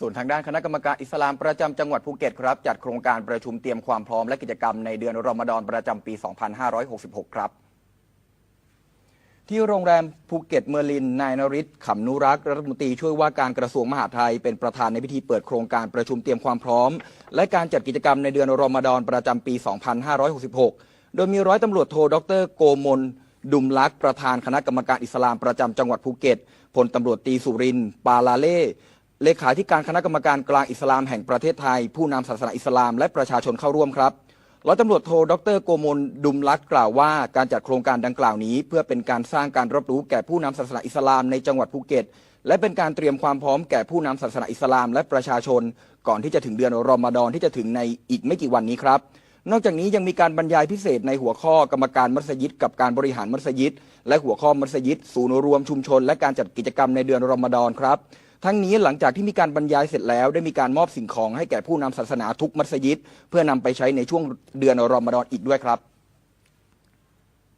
ส่วนทางด้านคณะกรรมการอิสลามประจำจังหวัดภูเก็ตครับจัดโครงการประชุมเตรียมความพร้อมและกิจกรรมในเดือนรอมฎอนประจำปี 2566 ครับที่โรงแรมภูเก็ตเมอร์ลิน นายนริศขำนุรักษ์รัฐมนตรีช่วยว่าการกระทรวงมหาดไทย เป็นประธานในพิธีเปิดโครงการประชุมเตรียมความพร้อม และการจัดกิจกรรมในเดือนรอมฎอนประจำปี 2566 โดยมีร้อยตำรวจโทดรโกมล ดุมลักษ์ประธานคณะกรรมการอิสลามประจำจังหวัดภูเก็ตพลตำรวจตีสุรินปาลาเล่ เลขาธิการคณะกรรมการกลางอิสลามแห่งประเทศไทย ผู้นำศาสนาอิสลามและประชาชนเข้าร่วมครับร้อยตำรวจโทดรโกมลดุมลักษณ์กล่าวว่า การจัดโครงการดังกล่าวนี้ เพื่อเป็นการสร้างการรับรู้แก่ผู้นำศาสนาอิสลามในจังหวัดภูเก็ต และเป็นการเตรียมความพร้อมแก่ผู้นำศาสนาอิสลามและประชาชน ก่อนที่จะถึงเดือนรอมฎอนที่จะถึงในอีกไม่กี่วันนี้ครับนอกจากนี้ยังมีการบรรยายพิเศษในหัวข้อกรรมการมัสยิดกับการบริหารมัสยิดและหัวข้อมัสยิดศูนย์รวมชุมชน และการจัดกิจกรรมในเดือนรอมฎอนครับ ทั้งนี้หลังจากที่มีการบรรยายเสร็จแล้ว ได้มีการมอบสิ่งของให้แก่ผู้นำศาสนาทุกมัสยิด เพื่อนำไปใช้ในช่วงเดือนรอมฎอนอีกด้วยครับ